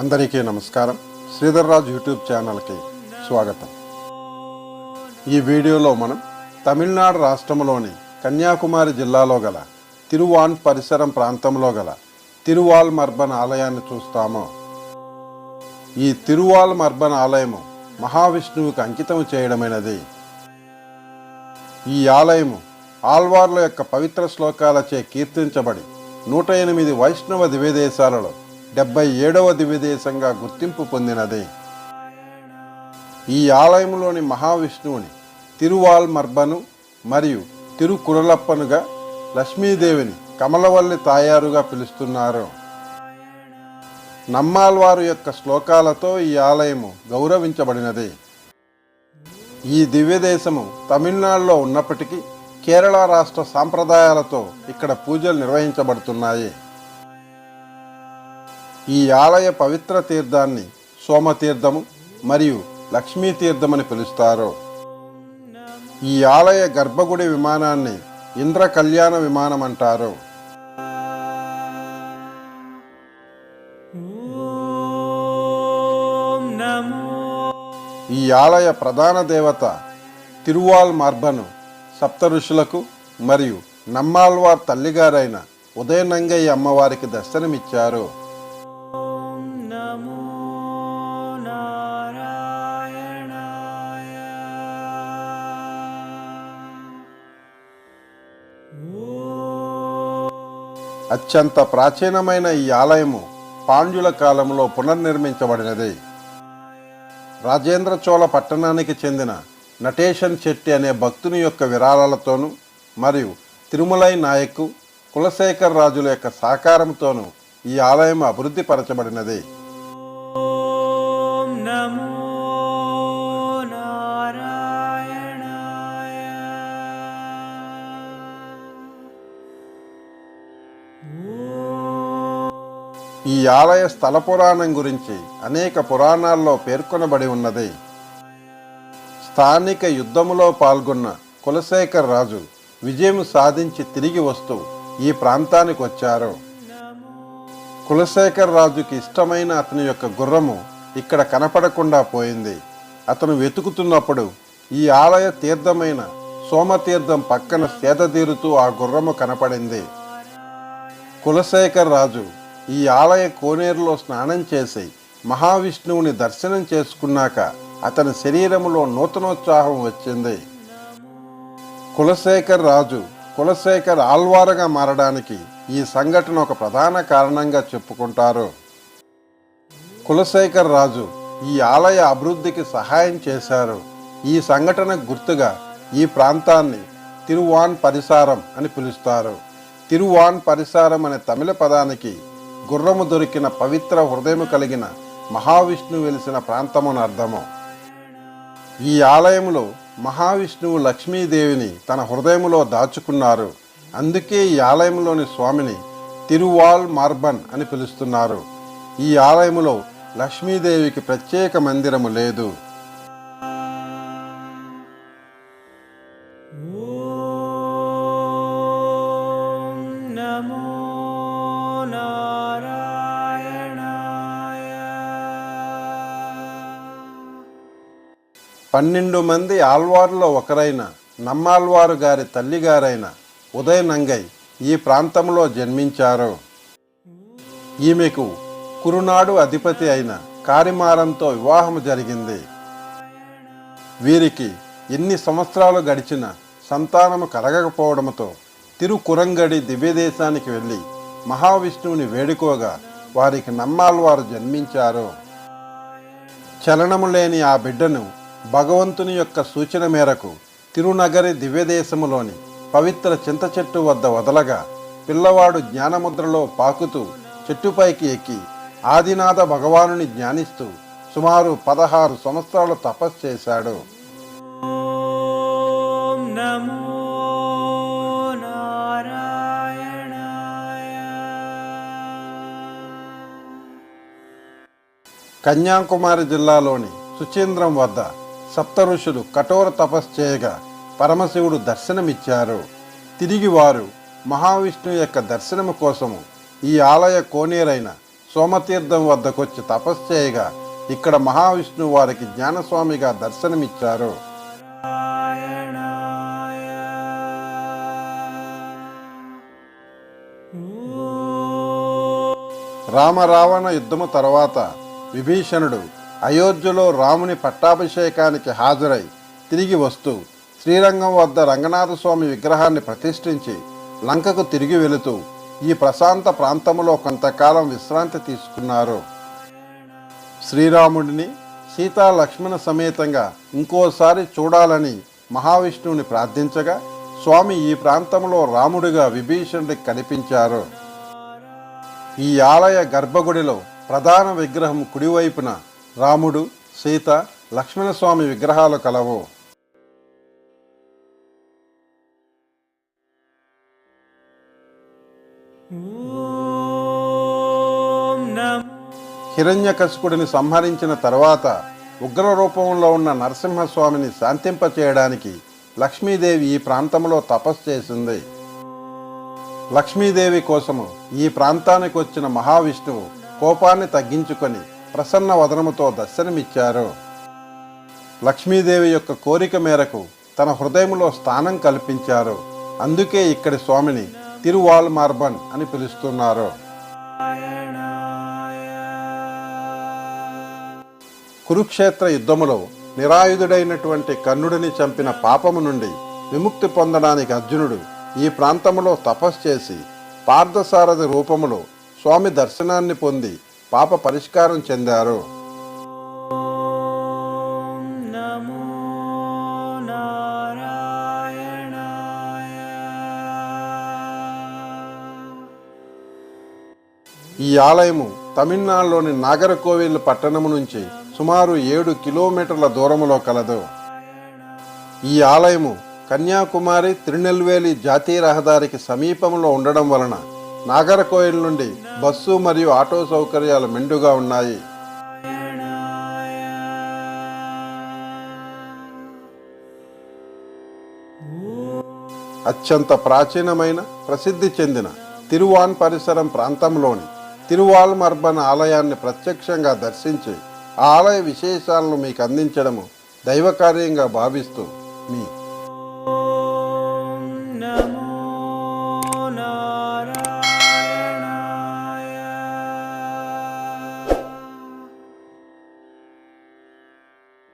అందరికీ నమస్కారం. శ్రీధర్రాజు యూట్యూబ్ ఛానల్కి స్వాగతం. ఈ వీడియోలో మనం తమిళనాడు రాష్ట్రంలోని కన్యాకుమారి జిల్లాలో గల తిరువాన్ పరిసరం ప్రాంతంలో గల తిరువాల్ మర్బన్ ఆలయాన్ని చూస్తాము. ఈ తిరువాల్ మర్బన్ ఆలయము మహావిష్ణువుకి అంకితం చేయడమైనది. ఈ ఆలయము ఆల్వార్ల యొక్క పవిత్ర శ్లోకాలచే కీర్తించబడి నూట ఎనిమిది వైష్ణవ దివ్యదేశాలలో డెబ్బై ఏడవ దివ్యదేశంగా గుర్తింపు పొందినది. ఈ ఆలయంలోని మహావిష్ణువుని తిరువాల్ మర్బను మరియు తిరుకురలప్పనుగా లక్ష్మీదేవిని కమలవల్లి తాయారుగా పిలుస్తున్నారు. నమ్మాల్వారు యొక్క శ్లోకాలతో ఈ ఆలయము గౌరవించబడినది. ఈ దివ్యదేశము తమిళనాడులో ఉన్నప్పటికీ కేరళ రాష్ట్ర సాంప్రదాయాలతో ఇక్కడ పూజలు నిర్వహించబడుతున్నాయి. ఈ ఆలయ పవిత్ర తీర్థాన్ని సోమతీర్థము మరియు లక్ష్మీ తీర్థమని పిలుస్తారు. ఈ ఆలయ గర్భగుడి విమానాన్ని ఇంద్ర కళ్యాణ విమానం అంటారు ఈ ఆలయ ప్రధాన దేవత తిరువాల్ మార్బను సప్త ఋషులకు మరియు నమ్మాల్వార్ తల్లిగారైన ఉదయనంగయ్య అమ్మవారికి దర్శనమిచ్చారు. అత్యంత ప్రాచీనమైన ఈ ఆలయము పాండ్యుల కాలంలో పునర్నిర్మించబడినది. రాజేంద్ర చోళ పట్టణానికి చెందిన నటేషన్ శెట్టి అనే భక్తుని యొక్క విరాళాలతోనూ మరియు తిరుమలై నాయకు కులశేఖర్ రాజుల యొక్క సహకారంతోనూ ఈ ఆలయం అభివృద్ధి ఈ ఆలయ స్థల పురాణం గురించి అనేక పురాణాల్లో పేర్కొనబడి ఉన్నది. స్థానిక యుద్ధములో పాల్గొన్న కులశేఖర్ రాజు విజయం సాధించి తిరిగి వస్తూ ఈ ప్రాంతానికి వచ్చారు. కులశేఖర్ రాజుకి ఇష్టమైన అతని యొక్క గుర్రము ఇక్కడ కనపడకుండా పోయింది. అతను వెతుకుతున్నప్పుడు ఈ ఆలయ తీర్థమైన సోమతీర్థం పక్కన సేదతీరుతూ ఆ గుర్రము కనపడింది. కులశేఖర్ రాజు ఈ ఆలయ కోనేరులో స్నానం చేసి మహావిష్ణువుని దర్శనం చేసుకున్నాక అతని శరీరములో నూతనోత్సాహం వచ్చింది. కులశేఖర్ రాజు కులశేఖర్ ఆల్వారగా మారడానికి ఈ సంఘటన ఒక ప్రధాన కారణంగా చెప్పుకుంటారు. కులశేఖర్ రాజు ఈ ఆలయ అభివృద్ధికి సహాయం చేశారు. ఈ సంఘటన గుర్తుగా ఈ ప్రాంతాన్ని తిరువాన్ పరిసారం అని పిలుస్తారు. తిరువాన్ పరిసారం అనే తమిళ పదానికి గుర్రము దొరికిన పవిత్ర హృదయము కలిగిన మహావిష్ణువు వెలిసిన ప్రాంతమున అర్థము. ఈ ఆలయంలో మహావిష్ణువు లక్ష్మీదేవిని తన హృదయములో దాచుకున్నారు. అందుకే ఈ ఆలయంలోని స్వామిని తిరువాల్ మార్బన్ అని పిలుస్తున్నారు. ఈ ఆలయములో లక్ష్మీదేవికి ప్రత్యేక మందిరము లేదు. పన్నెండు మంది ఆల్వార్లో ఒకరైన నమ్మాల్వారు గారి తల్లిగారైన ఉదయ నంగై ఈ ప్రాంతంలో జన్మించారు. ఈమెకు కురునాడు అధిపతి అయిన కారిమారంతో వివాహం జరిగింది. వీరికి ఎన్ని సంవత్సరాలు గడిచినా సంతానము కలగకపోవడంతో తిరుకురంగడి దివ్యదేశానికి వెళ్ళి మహావిష్ణువుని వేడుకోగా వారికి నమ్మాల్వారు జన్మించారు. చలనము లేని ఆ బిడ్డను భగవంతుని యొక్క సూచన మేరకు తిరునగరి దివ్యదేశములోని పవిత్ర చింత చెట్టు వద్ద వదలగా పిల్లవాడు జ్ఞానముద్రలో పాకుతూ చెట్టుపైకి ఎక్కి ఆదినాథ భగవానుని జ్ఞానిస్తూ సుమారు పదహారు సంవత్సరాలు తపస్సు చేశాడు. కన్యాకుమారి జిల్లాలోని సుచీంద్రం వద్ద సప్త ఋషులు కఠోర తపస్సు చేయగా పరమశివుడు దర్శనమిచ్చారు. తిరిగి వారు మహావిష్ణువు యొక్క దర్శనము కోసము ఈ ఆలయ కోనేరైన సోమతీర్థం వద్దకొచ్చి తపస్సు చేయగా ఇక్కడ మహావిష్ణువు వారికి జ్ఞానస్వామిగా దర్శనమిచ్చారు. రామరావణ యుద్ధము తర్వాత విభీషణుడు అయోధ్యలో రాముని పట్టాభిషేకానికి హాజరై తిరిగి వస్తూ శ్రీరంగం వద్ద రంగనాథ స్వామి విగ్రహాన్ని ప్రతిష్ఠించి లంకకు తిరిగి వెళుతూ ఈ ప్రశాంత ప్రాంతంలో కొంతకాలం విశ్రాంతి తీసుకున్నారు. శ్రీరాముడిని సీతా లక్ష్మణ సమేతంగా ఇంకోసారి చూడాలని మహావిష్ణువుని ప్రార్థించగా స్వామి ఈ ప్రాంతంలో రాముడిగా విభీషణుడికి కనిపించారు. ఈ ఆలయ గర్భగుడిలో ప్రధాన విగ్రహం కుడివైపున రాముడు సీత లక్ష్మణస్వామి విగ్రహాలు కలవు. హిరణ్యకశుకుడిని సంహరించిన తర్వాత ఉగ్ర రూపంలో ఉన్న నరసింహస్వామిని శాంతింపచేయడానికి లక్ష్మీదేవి ఈ ప్రాంతంలో తపస్సు చేసింది. లక్ష్మీదేవి కోసము ఈ ప్రాంతానికి వచ్చిన మహావిష్ణువు కోపాన్ని తగ్గించుకొని ప్రసన్న వదనముతో దర్శనమిచ్చారు. లక్ష్మీదేవి యొక్క కోరిక మేరకు తన హృదయంలో స్థానం కల్పించారు. అందుకే ఇక్కడి స్వామిని తిరువాల్ మార్బన్ అని పిలుస్తున్నారు. కురుక్షేత్ర యుద్ధములో నిరాయుధుడైనటువంటి కర్ణుడిని చంపిన పాపము నుండి విముక్తి పొందడానికి అర్జునుడు ఈ ప్రాంతంలో తపస్సు చేసి పార్థసారథి రూపములో స్వామి దర్శనాన్ని పొంది పాప పరిష్కారం చెందారు. ఈ ఆలయము తమిళనాడులోని నాగరకోవిల్ పట్టణము నుంచి సుమారు ఏడు కిలోమీటర్ల దూరంలో కలదు. ఈ ఆలయము కన్యాకుమారి తిరునెల్వేలి జాతీయ రహదారికి సమీపంలో ఉండడం వలన నాగరకోయిల్ నుండి బస్సు మరియు ఆటో సౌకర్యాలు మెండుగా ఉన్నాయి. అత్యంత ప్రాచీనమైన ప్రసిద్ధి చెందిన తిరువాన్ పరిసరం ప్రాంతంలోని తిరువాల్ మర్బన్ ఆలయాన్ని ప్రత్యక్షంగా దర్శించి ఆ ఆలయ విశేషాలను మీకు అందించడము దైవకార్యంగా భావిస్తూ మీ